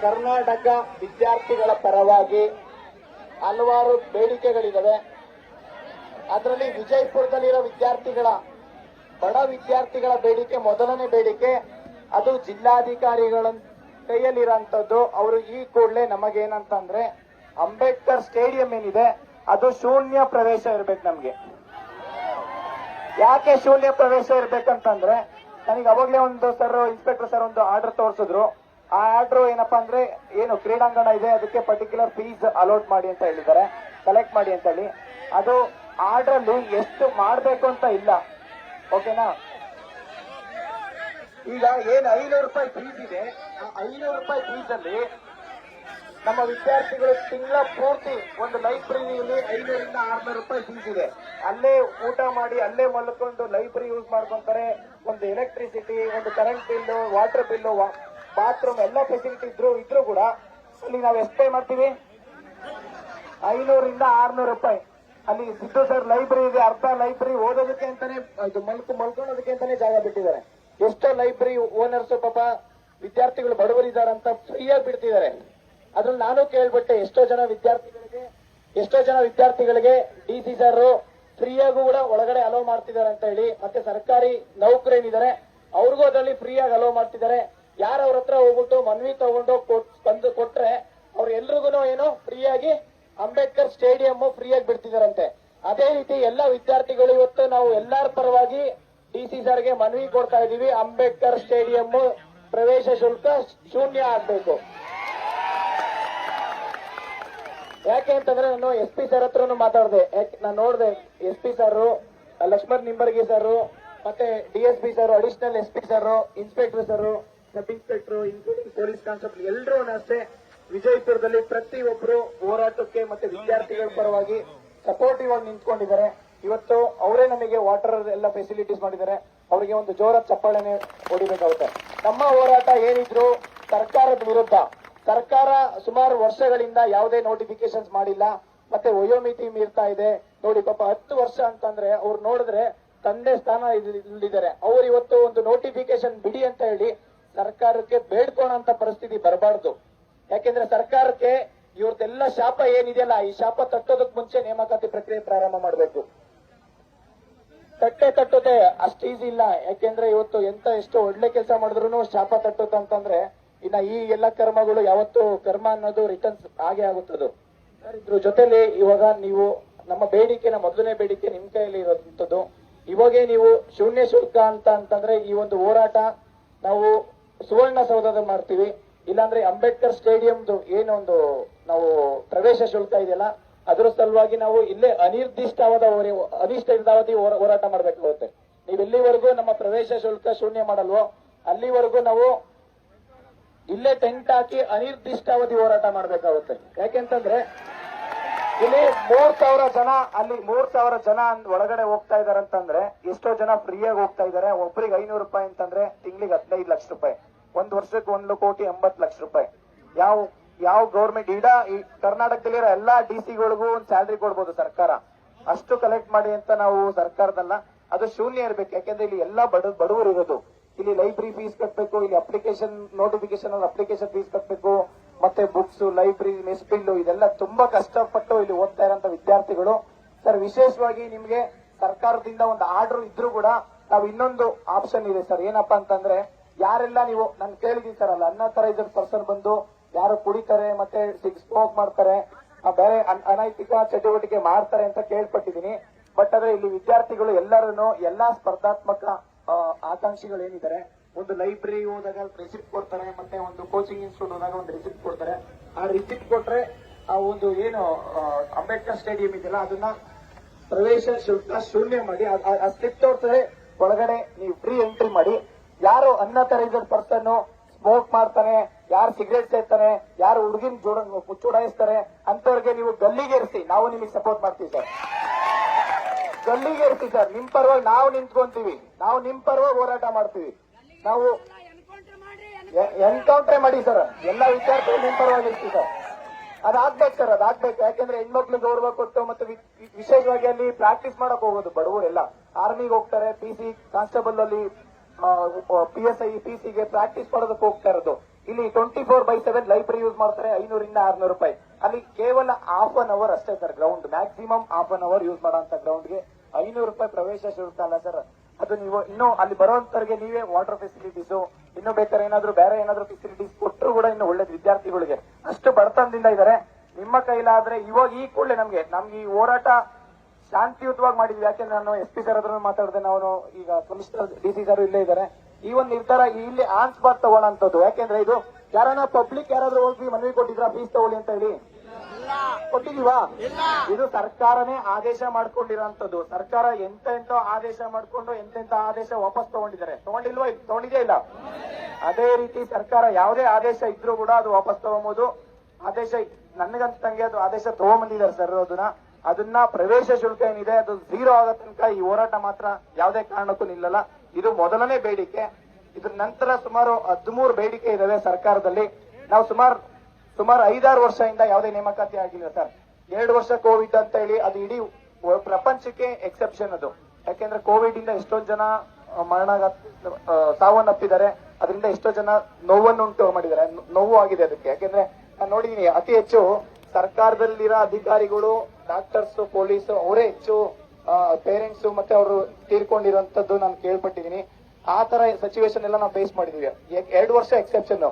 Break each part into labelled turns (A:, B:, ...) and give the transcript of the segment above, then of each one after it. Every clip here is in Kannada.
A: ಕರ್ನಾಟಕ ವಿದ್ಯಾರ್ಥಿಗಳ ಪರವಾಗಿ ಹಲವಾರು ಬೇಡಿಕೆಗಳಿದ್ದಾವೆ ಅದರಲ್ಲಿ ವಿಜಯಪುರದಲ್ಲಿರೋ ವಿದ್ಯಾರ್ಥಿಗಳ, ಬಡ ವಿದ್ಯಾರ್ಥಿಗಳ ಬೇಡಿಕೆ, ಮೊದಲನೇ ಬೇಡಿಕೆ, ಅದು ಜಿಲ್ಲಾಧಿಕಾರಿಗಳ ಕೈಯಲ್ಲಿರೋಂಥದ್ದು. ಅವರು ಈ ಕೂಡಲೇ ನಮಗೇನಂತಂದ್ರೆ ಅಂಬೇಡ್ಕರ್ ಸ್ಟೇಡಿಯಂ ಏನಿದೆ, ಅದು ಶೂನ್ಯ ಪ್ರವೇಶ ಇರ್ಬೇಕು ನಮ್ಗೆ. ಯಾಕೆ ಶೂನ್ಯ ಪ್ರವೇಶ ಇರ್ಬೇಕಂತಂದ್ರೆ, ನನಗೆ ಅವಾಗಲೇ ಒಂದು ಸರ್, ಇನ್ಸ್ಪೆಕ್ಟರ್ ಸರ್ ಒಂದು ಆರ್ಡರ್ ತೋರಿಸಿದ್ರು. ಆ ಆರ್ಡರ್ ಏನಪ್ಪಾ ಅಂದ್ರೆ ಏನು ಕ್ರೀಡಾಂಗಣ ಇದೆ, ಅದಕ್ಕೆ ಪರ್ಟಿಕ್ಯುಲರ್ ಫೀಸ್ ಅಲೋಟ್ ಮಾಡಿ ಅಂತ ಹೇಳಿದ್ದಾರೆ. ಕಲೆಕ್ಟ್ ಮಾಡಿ ಅಂತ ಹೇಳಿ. ಅದು ಆರ್ಡರ್ ಅಲ್ಲಿ ಎಷ್ಟು ಮಾಡಬೇಕು ಅಂತ ಇಲ್ಲ. ಓಕೆನಾ ಈಗ ಏನ್ ಐನೂರು ರೂಪಾಯಿ ಫೀಸ್ ಇದೆ, ಆ ಐನೂರು ರೂಪಾಯಿ ಫೀಸ್ ಅಲ್ಲಿ ನಮ್ಮ ವಿದ್ಯಾರ್ಥಿಗಳು ತಿಂಗಳ ಪೂರ್ತಿ ಒಂದು ಲೈಬ್ರರಿಯಲ್ಲಿ ಐನೂರಿಂದ ಆರ್ನೂರು ರೂಪಾಯಿ ಫೀಸ್ ಇದೆ. ಅಲ್ಲೇ ಊಟ ಮಾಡಿ, ಅಲ್ಲೇ ಮಲ್ಕೊಂಡು ಲೈಬ್ರರಿ ಯೂಸ್ ಮಾಡ್ಕೊಂತಾರೆ. ಒಂದು ಎಲೆಕ್ಟ್ರಿಸಿಟಿ ಒಂದು current bill water bill bathroom ಎಲ್ಲ ಫೆಸಿಲಿಟಿ ಇದ್ರು ಇದ್ರು ಕೂಡ. ಅಲ್ಲಿ ನಾವು ಎಷ್ಟು ಪೇ ಮಾಡ್ತೀವಿ? ಐನೂರಿಂದ ಆರ್ನೂರು ರೂಪಾಯಿ. ಅಲ್ಲಿ ಸಿದ್ದು ಸರ್ ಲೈಬ್ರರಿ ಇದೆ, ಅರ್ಧ ಲೈಬ್ರರಿ ಓದೋದಕ್ಕೆ ಅಂತಾನೆ ಮಲ್ಕು ಮಲ್ಕೊಳ್ಳೋದಕ್ಕೆ ಅಂತಾನೆ ಜಾಗ ಬಿಟ್ಟಿದ್ದಾರೆ. ಎಷ್ಟೋ ಲೈಬ್ರರಿ ಓನರ್ಸ್ ಪಾಪ ವಿದ್ಯಾರ್ಥಿಗಳು ಬಡವರಿದಾರಂತ ಫ್ರೀಯಾಗಿ ಬಿಡ್ತಿದ್ದಾರೆ. ಅದ್ರಲ್ಲಿ ನಾನು ಕೇಳ್ಬಿಟ್ಟೆ ಎಷ್ಟೋ ಜನ ವಿದ್ಯಾರ್ಥಿಗಳಿಗೆ, ಎಷ್ಟೋ ಜನ ವಿದ್ಯಾರ್ಥಿಗಳಿಗೆ ಡಿ ಸಿ ಸರ್ ಫ್ರೀಯಾಗೂ ಕೂಡ ಒಳಗಡೆ ಅಲೋ ಮಾಡ್ತಿದ್ದಾರೆ ಅಂತ ಹೇಳಿ, ಮತ್ತೆ ಸರ್ಕಾರಿ ನೌಕರೇನಿದ್ದಾರೆ ಅವ್ರಿಗೂ ಅದರಲ್ಲಿ ಫ್ರೀಯಾಗಿ ಅಲೋ ಮಾಡ್ತಿದ್ದಾರೆ. ಯಾರು ಅವ್ರ ಹತ್ರ ಹೋಗ್ಬಿಟ್ಟು ಮನವಿ ತಗೊಂಡು ತಂದು ಕೊಟ್ರೆ ಅವ್ರ ಎಲ್ರಿಗೂ ಏನು, ಫ್ರೀಯಾಗಿ ಅಂಬೇಡ್ಕರ್ ಸ್ಟೇಡಿಯಂ ಫ್ರೀಯಾಗಿ ಬಿಡ್ತಿದಾರಂತೆ. ಅದೇ ರೀತಿ ಎಲ್ಲ ವಿದ್ಯಾರ್ಥಿಗಳು ಇವತ್ತು ನಾವು ಎಲ್ಲರ ಪರವಾಗಿ ಡಿ ಸಿ ಸರ್ಗೆ ಮನವಿ ಕೊಡ್ತಾ ಇದೀವಿ ಅಂಬೇಡ್ಕರ್ ಸ್ಟೇಡಿಯಂ ಪ್ರವೇಶ ಶುಲ್ಕ ಶೂನ್ಯ ಆಗ್ಬೇಕು. ಯಾಕೆ ಅಂತಂದ್ರೆ ನಾನು ಎಸ್ ಪಿ ಸರ್ ಹತ್ರನು ಮಾತಾಡಿದೆ. ನಾನು ನೋಡಿದೆ S P sir Laxman Nimbargi sir ಮತ್ತೆ D S P sir additional S P sir inspector sir sub inspector including police constable ಎಲ್ಲರೂ ಅಷ್ಟೇ, ವಿಜಯಪುರದಲ್ಲಿ ಪ್ರತಿಯೊಬ್ಬರು ಹೋರಾಟಕ್ಕೆ ಮತ್ತೆ ವಿದ್ಯಾರ್ಥಿಗಳ ಪರವಾಗಿ ಸಪೋರ್ಟಿವ್ ಆಗಿ ನಿಂತ್ಕೊಂಡಿದ್ದಾರೆ. ಇವತ್ತು ಅವರೇ ನಮಗೆ ವಾಟರ್ ಎಲ್ಲ ಫೆಸಿಲಿಟೀಸ್ ಮಾಡಿದ್ದಾರೆ. ಅವರಿಗೆ ಒಂದು ಜೋರ ಚಪ್ಪಾಳೆನೆ ಹೊಡಿಬೇಕಾಗುತ್ತೆ. ನಮ್ಮ ಹೋರಾಟ ಏನಿದ್ರು ಸರ್ಕಾರದ ವಿರುದ್ಧ. ಸರ್ಕಾರ ಸುಮಾರು ವರ್ಷಗಳಿಂದ ಯಾವುದೇ ನೋಟಿಫಿಕೇಶನ್ಸ್ ಮಾಡಿಲ್ಲ. ಮತ್ತೆ ವಯೋಮಿತಿ ಮೀರ್ತಾ ಇದೆ. ನೋಡಿ, ಪಾಪ ಹತ್ತು ವರ್ಷ ಅಂತಂದ್ರೆ ಅವ್ರು ನೋಡಿದ್ರೆ ತಂದೆ ಸ್ಥಾನ ಇಲ್ಲಿದ್ದಾರೆ. ಅವ್ರು ಇವತ್ತು ಒಂದು ನೋಟಿಫಿಕೇಶನ್ ಬಿಡಿ ಅಂತ ಹೇಳಿ ಸರ್ಕಾರಕ್ಕೆ ಬೇಡ್ಕೋಣಂತ ಪರಿಸ್ಥಿತಿ ಬರಬಾರ್ದು. ಯಾಕೆಂದ್ರೆ ಸರ್ಕಾರಕ್ಕೆ ಇವ್ರದ್ದೆಲ್ಲ ಶಾಪ ಏನಿದೆಯಲ್ಲ, ಈ ಶಾಪ ತಟ್ಟೋದಕ್ ಮುಂಚೆ ನೇಮಕಾತಿ ಪ್ರಕ್ರಿಯೆ ಪ್ರಾರಂಭ ಮಾಡಬೇಕು. ತಟ್ಟೆ ತಟ್ಟೋದೆ ಅಷ್ಟು ಈಸಿ ಇಲ್ಲ. ಯಾಕೆಂದ್ರೆ ಇವತ್ತು ಎಂತ ಎಷ್ಟು ಒಳ್ಳೆ ಕೆಲಸ ಮಾಡಿದ್ರು ಶಾಪ ತಟ್ಟುತ್ತೆ ಅಂತಂದ್ರೆ ಇನ್ನ ಈ ಎಲ್ಲ ಕರ್ಮಗಳು ಯಾವತ್ತು ಕರ್ಮ ಅನ್ನೋದು ರಿಟರ್ನ್ಸ್ ಹಾಗೆ ಆಗುತ್ತದು. ಇದ್ರ ಜೊತೆಲಿ ಇವಾಗ ನೀವು ನಮ್ಮ ಬೇಡಿಕೆನ ಮೊದಲನೇ ಬೇಡಿಕೆ ನಿಮ್ ಕೈಯಲ್ಲಿ ಇರುವಂತದ್ದು ಇವಾಗೇ ನೀವು ಶೂನ್ಯ ಶುಲ್ಕ ಅಂತ ಅಂತಂದ್ರೆ ಈ ಒಂದು ಹೋರಾಟ ನಾವು ಸುವರ್ಣಸೌಧದಲ್ಲಿ ಮಾಡ್ತೀವಿ. ಇಲ್ಲಾಂದ್ರೆ ಅಂಬೇಡ್ಕರ್ ಸ್ಟೇಡಿಯಂದು ಏನೊಂದು ನಾವು ಪ್ರವೇಶ ಶುಲ್ಕ ಇದೆಯಲ್ಲ, ಅದರ ಸಲುವಾಗಿ ನಾವು ಇಲ್ಲೇ ಅನಿರ್ದಿಷ್ಟಾವಧಿ ಹೋರ- ಹೋರಾಟ ಮಾಡ್ಬೇಕಾಗುತ್ತೆ ನೀವು ಇಲ್ಲಿವರೆಗೂ ನಮ್ಮ ಪ್ರವೇಶ ಶುಲ್ಕ ಶೂನ್ಯ ಮಾಡಲ್ವೋ, ಅಲ್ಲಿವರೆಗೂ ನಾವು ಇಲ್ಲೇ ಟೆಂಟ್ ಹಾಕಿ ಅನಿರ್ದಿಷ್ಟಾವಧಿ ಹೋರಾಟ ಮಾಡ್ಬೇಕಾಗುತ್ತೆ. ಯಾಕೆಂತಂದ್ರೆ ಇಲ್ಲಿ ಮೂರ್ ಸಾವಿರ ಜನ, ಅಲ್ಲಿ ಮೂರ್ ಸಾವಿರ ಜನ ಒಳಗಡೆ ಹೋಗ್ತಾ ಇದಾರೆ ಅಂತಂದ್ರೆ, ಎಷ್ಟೋ ಜನ ಫ್ರೀಯಾಗಿ ಹೋಗ್ತಾ ಇದಾರೆ. ಒಬ್ರಿಗೆ ಐನೂರು ರೂಪಾಯಿ ಅಂತಂದ್ರೆ ತಿಂಗಳಿಗೆ ಹದಿನೈದು ಲಕ್ಷ ರೂಪಾಯಿ. ಒಂದ್ ವರ್ಷಕ್ಕೆ ಒಂದು ಕೋಟಿ ಎಂಬತ್ತು ಲಕ್ಷ ರೂಪಾಯಿ. ಯಾವ ಯಾವ ಗೌರ್ಮೆಂಟ್ ಇಡಾ ಈ ಕರ್ನಾಟಕದಲ್ಲಿರೋ ಎಲ್ಲಾ ಡಿ ಸಿಗಳಿಗೂ ಒಂದು ಸ್ಯಾಲ್ರಿ ಕೊಡ್ಬೋದು ಸರ್ಕಾರ. ಅಷ್ಟು ಕಲೆಕ್ಟ್ ಮಾಡಿ ಅಂತ ನಾವು ಸರ್ಕಾರದಲ್ಲ, ಅದು ಶೂನ್ಯ ಇರ್ಬೇಕು. ಯಾಕೆಂದ್ರೆ ಇಲ್ಲಿ ಎಲ್ಲಾ ಬಡ ಬಡವರು ಇರೋದು ಇಲ್ಲಿ ಲೈಬ್ರರಿ ಫೀಸ್ ಕಟ್ಟಬೇಕು ಇಲ್ಲಿ ಅಪ್ಲಿಕೇಶನ್ ನೋಟಿಫಿಕೇಶನ್ ಅಪ್ಲಿಕೇಶನ್ ಫೀಸ್ ಕಟ್ಟಬೇಕು ಮತ್ತೆ ಬುಕ್ಸ್ ಲೈಬ್ರರಿ ಮೆಸ್ ಬಿಲ್ಲು ಇದೆಲ್ಲ ತುಂಬಾ ಕಷ್ಟಪಟ್ಟು ಇಲ್ಲಿ ಓದ್ತಾ ಇರೋಂತ ವಿದ್ಯಾರ್ಥಿಗಳು. ಸರ್ ವಿಶೇಷವಾಗಿ ನಿಮ್ಗೆ ಸರ್ಕಾರದಿಂದ ಒಂದು ಆರ್ಡರ್ ಇದ್ರೂ ಕೂಡ ನಾವು ಇನ್ನೊಂದು ಆಪ್ಷನ್ ಇದೆ ಸರ್ ಏನಪ್ಪಾ ಅಂತಂದ್ರೆ, ಯಾರೆಲ್ಲ ನೀವು, ನಾನು ಕೇಳಿದೀನಿ ಸರ್ ಅಲ್ಲ ಅನ್ಅಥರೈಸ್ಡ್ ಪರ್ಸನ್ ಬಂದು ಯಾರು ಕುಡಿತಾರೆ, ಮತ್ತೆ ಸಿಗ್ ಸ್ಮೋಕ್ ಮಾಡ್ತಾರೆ ಬೇರೆ ಅನ್- ಅನೈತಿಕ ಚಟುವಟಿಕೆ ಮಾಡ್ತಾರೆ ಅಂತ ಕೇಳ್ಪಟ್ಟಿದ್ದೀನಿ ಬಟ್ ಆದ್ರೆ ಇಲ್ಲಿ ವಿದ್ಯಾರ್ಥಿಗಳು ಎಲ್ಲರೂ ಎಲ್ಲಾ ಸ್ಪರ್ಧಾತ್ಮಕ ಆಕಾಂಕ್ಷಿಗಳು ಏನಿದ್ದಾರೆ ಒಂದು ಲೈಬ್ರರಿ ಹೋದಾಗ ರಿಸಿಪ್ಟ್ ಕೊಡ್ತಾರೆ, ಮತ್ತೆ ಒಂದು ಕೋಚಿಂಗ್ ಇನ್ಸ್ಟಿಟ್ಯೂಟ್ ಹೋದಾಗ ಒಂದು ರಿಸಿಪ್ಟ್ ಕೊಡ್ತಾರೆ. ಆ ರಿಸಿಪ್ಟ್ ಕೊಟ್ರೆ ಆ ಒಂದು ಏನು ಅಂಬೇಡ್ಕರ್ ಸ್ಟೇಡಿಯಂ ಇದೆಯಲ್ಲ, ಅದನ್ನ ಪ್ರವೇಶ ಶುಲ್ಕ ಶೂನ್ಯ ಮಾಡಿ ಆ- ಸ್ಲಿಪ್ ತೋರ್ತದೆ ಒಳಗಡೆ ನೀವು ಫ್ರೀ ಎಂಟ್ರಿ ಮಾಡಿ. ಯಾರು ಅನ್ನತರೈಸ್ಡ್ ಪರ್ಸನ್ ಸ್ಮೋಕ್ ಮಾಡ್ತಾನೆ ಯಾರು ಸಿಗರೇಟ್ ಸೇರ್ತಾನೆ ಯಾರು ಹುಡುಗಿನ ಜೋಡ, ಚುಡಾಯಿಸ್ತಾರೆ ಅಂತವ್ರಿಗೆ ನೀವು ಗಲ್ಲಿಗೆ ಇರಿಸಿ ನಾವು ನಿಮಗೆ ಸಪೋರ್ಟ್ ಮಾಡ್ತೀವಿ ಸರ್. ಗಲ್ಲಿಗೆ ಇರ್ತೀವಿ ಸರ್. ನಿಮ್ ಪರವಾಗಿ ನಾವು ನಿಂತ್ಕೊಂತೀವಿ. ನಾವು ನಿಮ್ ಪರವಾಗಿ ಹೋರಾಟ ಮಾಡ್ತೀವಿ. ನಾವು
B: ಎನ್ಕೌಂಟರ್
A: ಮಾಡಿ ಸರ್, ಎಲ್ಲ ವಿಚಾರಗಳು ನಿಮ್ ಪರವಾಗಿರ್ತೀವಿ ಸರ್. ಅದಾಗ್ಬೇಕು ಸರ್ ಅದಾಗ್ಬೇಕು. ಯಾಕಂದ್ರೆ ಹೆಣ್ಮಕ್ಳು ಗೌರವ ಕೊಟ್ಟು ಮತ್ತೆ ವಿಶೇಷವಾಗಿ ಅಲ್ಲಿ ಪ್ರಾಕ್ಟೀಸ್ ಮಾಡಕ್ ಹೋಗೋದು ಬಡವರೆಲ್ಲ. ಆರ್ಮಿಗೆ ಹೋಗ್ತಾರೆ ಪಿ ಸಿ ಕಾನ್ಸ್ಟೇಬಲ್ ಅಲ್ಲಿ ಪಿ ಎಸ್ ಐ ಪಿ ಸಿಗೆ ಪ್ರಾಕ್ಟೀಸ್ ಮಾಡೋದಕ್ಕೆ ಹೋಗ್ತಾ ಇರೋದು. ಇಲ್ಲಿ twenty four by seven library use ಮಾಡ್ತಾರೆ, ಐನೂರಿಂದ ಆರ್ನೂರು ರೂಪಾಯಿ. ಅಲ್ಲಿ ಕೇವಲ ಹಾಫ್ ಅನ್ ಅವರ್ ಅಷ್ಟೇ sir ground maximum half an hour use ಮಾಡೋ ಗ್ರೌಂಡ್ಗೆ ಐನೂರು ರೂಪಾಯಿ ಪ್ರವೇಶ ಶುಲ್ಕ ಅಲ್ಲ ಸರ್. ಅದು ನೀವು ಇನ್ನು ಅಲ್ಲಿ ಬರುವಂತವ್ರಿಗೆ ನೀವೇ ವಾಟರ್ ಫೆಸಿಲಿಟೀಸ್ ಇನ್ನು ಬೇಕಾದ್ರೆ ಏನಾದ್ರು ಬೇರೆ ಏನಾದ್ರು ಫೆಸಿಲಿಟೀಸ್ ಕೊಟ್ಟರು ಕೂಡ ಇನ್ನು ಒಳ್ಳೇದು ವಿದ್ಯಾರ್ಥಿಗಳಿಗೆ. ಅಷ್ಟು ಬಡತನದಿಂದ ಇದ್ದಾರೆ ನಿಮ್ಮ ಕೈಲಾದ್ರೆ ಇವಾಗ ಈ ಕೂಡಲೇ ನಮ್ಗೆ ನಮ್ಗೆ ಈ ಹೋರಾಟ ಶಾಂತಿಯುತವಾಗಿ ಮಾಡಿದ್ವಿ. ಯಾಕೆಂದ್ರೆ ನಾನು ಎಸ್ ಪಿ ಸರ್ ಹತ್ರ ಮಾತಾಡಿದೆ ನಾವು ಈಗ ಕಮಿಷನರ್ ಡಿ ಸಿ ಸರ್ ಇಲ್ಲೇ ಇದ್ದಾರೆ ಈ ಒಂದು ನಿರ್ಧಾರ ಇಲ್ಲಿ ಆನ್ಸ್ ಸ್ಪಾಟ್ ತಗೊಳ್ಳೋಂಥದ್ದು. ಯಾಕೆಂದ್ರೆ ಇದು ಯಾರನ್ನ ಪಬ್ಲಿಕ್ ಯಾರಾದ್ರೂ ಹೋಗಿ ಮನವಿ ಕೊಟ್ಟಿದ್ರ ಫೀಸ್ ತಗೊಳ್ಳಿ ಅಂತ ಹೇಳಿ. ಕೊಟ್ಟಿದೀವಾ ಇದು ಸರ್ಕಾರನೇ ಆದೇಶ ಮಾಡ್ಕೊಂಡಿರೋಂಥದ್ದು. ಸರ್ಕಾರ ಎಂತ ಎಂತ ಆದೇಶ ಮಾಡ್ಕೊಂಡು ಎಂತೆಂತ ಆದೇಶ ವಾಪಸ್ ತಗೊಂಡಿದ್ದಾರೆ? ತಗೊಂಡಿಲ್ವಾ? ತಗೊಂಡಿದ್ದೇ ಇಲ್ಲ? ಅದೇ ರೀತಿ ಸರ್ಕಾರ ಯಾವುದೇ ಆದೇಶ ಇದ್ರೂ ಕೂಡ ಅದು ವಾಪಸ್ ತಗೊಂಬೋದು. ಆದೇಶ ನನಗಂತಂಗೆ ಅದು ಆದೇಶ ತಗೊಂಬಂದಿದ್ದಾರೆ ಸರ್ ಅದನ್ನ. ಅದನ್ನ ಪ್ರವೇಶ ಶುಲ್ಕ ಏನಿದೆ ಅದು ಝೀರೋ ಆಗೋ ತನಕ ಈ ಹೋರಾಟ ಮಾತ್ರ ಯಾವುದೇ ಕಾರಣಕ್ಕೂ ನಿಲ್ಲಲ್ಲ. ಇದು ಮೊದಲನೇ ಬೇಡಿಕೆ. ಇದ್ರ ನಂತರ ಸುಮಾರು ಹದಿಮೂರು ಬೇಡಿಕೆ ಇದಾವೆ ಸರ್ಕಾರದಲ್ಲಿ. ನಾವು ಸುಮಾರು ಸುಮಾರು ಐದಾರು ವರ್ಷದಿಂದ ಯಾವುದೇ ನೇಮಕಾತಿ ಆಗಿಲ್ಲ ಸರ್. ಎರಡು ವರ್ಷ ಕೋವಿಡ್ ಅಂತ ಹೇಳಿ ಅದು ಇಡೀ ಪ್ರಪಂಚಕ್ಕೆ ಎಕ್ಸೆಪ್ಷನ್ ಅದು. ಯಾಕೆಂದ್ರೆ ಕೋವಿಡ್ ಇಂದ ಎಷ್ಟೊಂದು ಜನ ಮರಣ ಸಾವನ್ನಪ್ಪಿದ್ದಾರೆ ಅದರಿಂದ ಎಷ್ಟೋ ಜನ ನೋವನ್ನು ಉಂಟು ಮಾಡಿದ್ದಾರೆ ನೋವು ಆಗಿದೆ ಅದಕ್ಕೆ. ಯಾಕೆಂದ್ರೆ ನಾನು ನೋಡಿದೀನಿ, ಅತಿ ಹೆಚ್ಚು ಸರ್ಕಾರದಲ್ಲಿರೋ ಅಧಿಕಾರಿಗಳು ಡಾಕ್ಟರ್ಸ್ ಪೊಲೀಸ್ ಅವರೇ ಹೆಚ್ಚು ಪೇರೆಂಟ್ಸ್ ಮತ್ತೆ ಅವರು ತೀರ್ಕೊಂಡಿರುವಂತದ್ದು ನಾನು ಕೇಳ್ಪಟ್ಟಿದ್ದೀನಿ ಆ ತರ ಸಿಚುವೇಶನ್ ಎಲ್ಲ ನಾವು ಫೇಸ್ ಮಾಡಿದೀವಿ. ಎರಡು ವರ್ಷ ಎಕ್ಸೆಪ್ಷನ್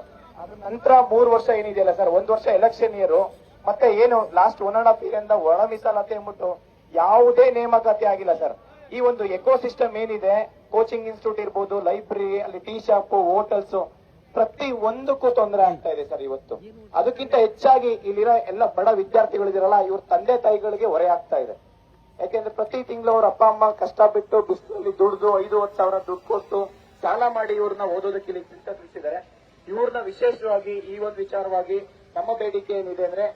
A: ನಂತರ ಮೂರು ವರ್ಷ ಏನಿದೆಯಲ್ಲ ಸರ್? ಒಂದ್ ವರ್ಷ ಎಲೆಕ್ಷನ್ ಇಯರ್ ಮತ್ತೆ ಏನು last one and half year ಇಂದ ಒಳ ಮೀಸಲಾತಿ ಅಂದ್ಬಿಟ್ಟು ಯಾವುದೇ ನೇಮಕಾತಿ ಆಗಿಲ್ಲ ಸರ್. ಈ ಒಂದು ಎಕೋ ಸಿಸ್ಟಮ್ ಏನಿದೆ ಕೋಚಿಂಗ್ ಇನ್ಸ್ಟಿಟ್ಯೂಟ್ ಇರ್ಬೋದು ಲೈಬ್ರರಿ ಅಲ್ಲಿ ಟೀ ಶಾಪ್ ಹೋಟೆಲ್ಸ್ ಪ್ರತಿ ಒಂದಕ್ಕೂ ತೊಂದರೆ ಆಗ್ತಾ ಇದೆ ಸರ್ ಇವತ್ತು. ಅದಕ್ಕಿಂತ ಹೆಚ್ಚಾಗಿ ಇಲ್ಲಿರೋ ಎಲ್ಲ ಬಡ ವಿದ್ಯಾರ್ಥಿಗಳಿದಿರಲ್ಲ, ಇವ್ರ ತಂದೆ ತಾಯಿಗಳಿಗೆ ಹೊರೆ ಆಗ್ತಾ ಇದೆ. ಯಾಕೆಂದ್ರೆ ಪ್ರತಿ ತಿಂಗಳು ಅವ್ರ ಅಪ್ಪ, ಅಮ್ಮ ಕಷ್ಟ ಬಿಟ್ಟು ಬಿಸಿಲಲ್ಲಿ ದುಡ್ದು ಐದು, ಹತ್ತು ಸಾವಿರ ದುಡ್ಡು ಕೊಟ್ಟು, ಸಾಲ ಮಾಡಿ ಇವ್ರನ್ನ ಓದೋದಕ್ಕೆ ಇಲ್ಲಿ ಚಿಂತ ತಿಳಿಸಿದ್ದಾರೆ ಇವ್ರನ್ನ ವಿಶೇಷವಾಗಿ ಈ ಒಂದು ವಿಚಾರವಾಗಿ ನಮ್ಮ ಬೇಡಿಕೆ ಏನಿದೆ ಅಂದ್ರೆ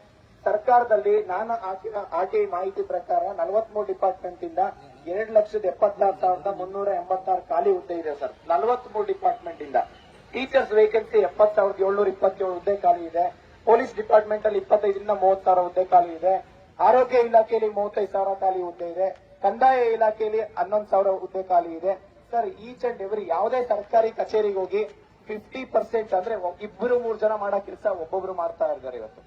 A: ಸರ್ಕಾರದಲ್ಲಿ ನಾನು ಹಾಕಿದ ಆರ್ ಮಾಹಿತಿ ಪ್ರಕಾರ ನಲವತ್ಮೂರು ಡಿಪಾರ್ಟ್ಮೆಂಟ್ ಇಂದ ಎರಡು ಲಕ್ಷದ ಎಪ್ಪತ್ತಾರು ಸಾವಿರದ ಮುನ್ನೂರ ಎಂಬತ್ತಾರು ಖಾಲಿ ಹುದ್ದೆ ಇದೆ ಸರ್. ನಲವತ್ಮೂರು ಡಿಪಾರ್ಟ್ಮೆಂಟ್ ಇಂದ. ಟೀಚರ್ಸ್ ವೇಕೆನ್ಸಿ ಎಪ್ಪತ್ ಸಾವಿರದ ಏಳ್ನೂರ ಇಪ್ಪತ್ತೇಳು ಹುದ್ದೆ ಖಾಲಿ ಇದೆ. ಪೊಲೀಸ್ ಡಿಪಾರ್ಟ್ಮೆಂಟ್ ಅಲ್ಲಿ ಇಪ್ಪತ್ತೈದರಿಂದ ಮೂವತ್ತು ಸಾವಿರ ಹುದ್ದೆ ಖಾಲಿ ಇದೆ. ಆರೋಗ್ಯ ಇಲಾಖೆಯಲ್ಲಿ ಮೂವತ್ತೈದು ಸಾವಿರ ಖಾಲಿ ಹುದ್ದೆ ಇದೆ. ಕಂದಾಯ ಇಲಾಖೆಯಲ್ಲಿ ಹನ್ನೊಂದು ಸಾವಿರ ಹುದ್ದೆ ಖಾಲಿ ಇದೆ. ಸರ್ ಈಚ್ ಅಂಡ್ ಎವ್ರಿ ಯಾವುದೇ ಸರ್ಕಾರಿ ಕಚೇರಿಗೆ ಹೋಗಿ ಫಿಫ್ಟಿ ಪರ್ಸೆಂಟ್ ಅಂದ್ರೆ ಇಬ್ಬರು ಮೂರು ಜನ ಮಾಡೋ ಕೆಲಸ ಒಬ್ಬೊಬ್ರು ಮಾಡ್ತಾ ಇದ್ದಾರೆ ಇವತ್ತು.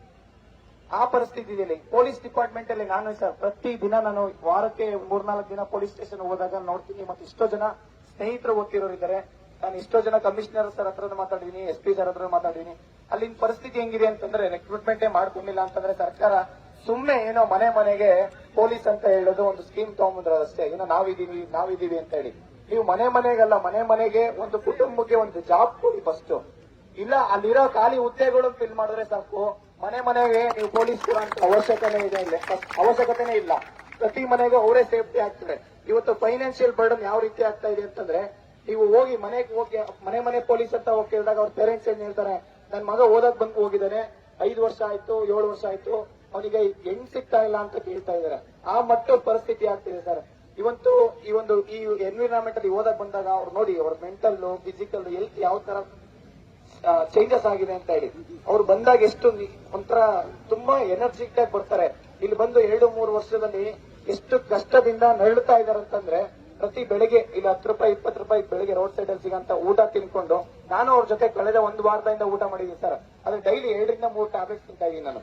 A: ಆ ಪರಿಸ್ಥಿತಿಯಲ್ಲಿ ಪೊಲೀಸ್ ಡಿಪಾರ್ಟ್ಮೆಂಟ್ ಅಲ್ಲಿ ನಾನು ಸರ್, ಪ್ರತಿ ದಿನ ನಾನು ವಾರಕ್ಕೆ ಮೂರ್ನಾಲ್ಕು ದಿನ ಪೊಲೀಸ್ ಸ್ಟೇಷನ್ ಹೋದಾಗ ನೋಡ್ತೀನಿ ಮತ್ತೆ ಇಷ್ಟೋ ಜನ ಸ್ನೇಹಿತರು ಗೊತ್ತಿರೋರು ಇದ್ದಾರೆ. ನಾನು ಇಷ್ಟೋ ಜನ ಕಮಿಷನರ್ ಸರ್ ಹತ್ರ ಮಾತಾಡಿದೀನಿ ಎಸ್ ಪಿ ಸರ್ ಹತ್ರ ಮಾತಾಡಿದೀನಿ ಅಲ್ಲಿನ ಪರಿಸ್ಥಿತಿ ಹೆಂಗಿದೆ ಅಂತಂದ್ರೆ ರೆಕ್ರೂಟ್ಮೆಂಟೇ ಮಾಡ್ಕೊಂಡಿಲ್ಲ ಅಂತಂದ್ರೆ ಸರ್ಕಾರ ಸುಮ್ಮನೆ ಏನೋ ಮನೆ ಮನೆಗೆ ಪೊಲೀಸ್ ಅಂತ ಹೇಳೋದು ಒಂದು ಸ್ಕೀಮ್ ತಗೊಂಡ್ಬಂದ್ರ ಅಷ್ಟೇ. ಏನೋ ನಾವಿದೀವಿ ನಾವಿದೀವಿ ಅಂತ ಹೇಳಿ. ನೀವು ಮನೆ ಮನೆಗಲ್ಲ, ಮನೆ ಮನೆಗೆ ಒಂದು ಕುಟುಂಬಕ್ಕೆ ಒಂದು ಜಾಬ್ ಕೊಡಿ ಫಸ್ಟ್ ಇಲ್ಲ, ಅಲ್ಲಿರೋ ಖಾಲಿ ಹುದ್ದೆಗಳು ಫಿಲ್ ಮಾಡಿದ್ರೆ ಸಾಕು. ಮನೆ ಮನೆಗೆ ನೀವು ಪೊಲೀಸ್ ಅಂತ ಅವಶ್ಯಕತೆ ಇದೆ ಇಲ್ಲ. ಅವಶ್ಯಕತೆನೇ ಇಲ್ಲ. ಪ್ರತಿ ಮನೆಗೂ ಅವರೇ ಸೇಫ್ಟಿ ಆಗ್ತಾರೆ ಇವತ್ತು ಫೈನಾನ್ಷಿಯಲ್ ಬರ್ಡನ್ ಯಾವ ರೀತಿ ಆಗ್ತಾ ಇದೆ ಅಂತಂದ್ರೆ, ನೀವು ಹೋಗಿ ಮನೆಗೆ ಹೋಗಿ, ಮನೆ ಮನೆ ಪೊಲೀಸ್ ಅಂತ ಹೋಗಿ ಕೇಳಿದಾಗ ಅವ್ರ ಪೇರೆಂಟ್ಸ್ ಏನ್ ಹೇಳ್ತಾರೆ ನನ್ನ ಮಗ ಓದಕ್ ಬಂದು ಹೋಗಿದ್ದಾನೆ, ಐದು ವರ್ಷ ಆಯ್ತು, ಏಳು ವರ್ಷ ಆಯ್ತು, ಅವನಿಗೆ ಹೆಣ್ ಸಿಗ್ತಾ ಇಲ್ಲ ಅಂತ ಕೇಳ್ತಾ ಇದಾರೆ ಆ ಮಟ್ಟ ಪರಿಸ್ಥಿತಿ ಆಗ್ತಿದೆ ಸರ್. ಇವತ್ತು ಈ ಒಂದು ಈ ಎನ್ವಿರಾನ್ಮೆಂಟ್ ಅಲ್ಲಿ ಓದಕ್ ಬಂದಾಗ ಅವ್ರು ನೋಡಿ, ಅವ್ರ ಮೆಂಟಲ್ ಫಿಸಿಕಲ್ ಹೆಲ್ತ್ ಯಾವ ತರ ಚೇಂಜಸ್ ಆಗಿದೆ ಅಂತ ಹೇಳಿ. ಅವ್ರು ಬಂದಾಗ ಎಷ್ಟು ಒಂಥರ ತುಂಬಾ ಎನರ್ಜಿಕ್ ಆಗಿ ಬರ್ತಾರೆ. ಇಲ್ಲಿ ಬಂದು ಎರಡು, ಮೂರು ವರ್ಷದಲ್ಲಿ ಎಷ್ಟು ಕಷ್ಟದಿಂದ ನರಳುತ್ತಾ ಇದಾರೆ ಅಂತಂದ್ರೆ, ಪ್ರತಿ ಬೆಳಿಗ್ಗೆ, ಇಲ್ಲಿ ಹತ್ತು ರೂಪಾಯಿ, ಇಪ್ಪತ್ತು ರೂಪಾಯಿ ಬೆಳಿಗ್ಗೆ ರೋಡ್ ಸೈಡ್ ಅಲ್ಲಿ ಸಿಗಂತ ಊಟ ತಿನ್ಕೊಂಡು, ನಾನು ಅವ್ರ ಜೊತೆ ಕಳೆದ ಒಂದು ವಾರದಿಂದ ಊಟ ಮಾಡಿದ್ದೀನಿ ಸರ್. ಅದು ಡೈಲಿ ಎರಡರಿಂದ ಮೂರು ಟ್ಯಾಬ್ಲೆಟ್ಸ್ ತಿಂತಾ ಇದೀನಿ ನಾನು.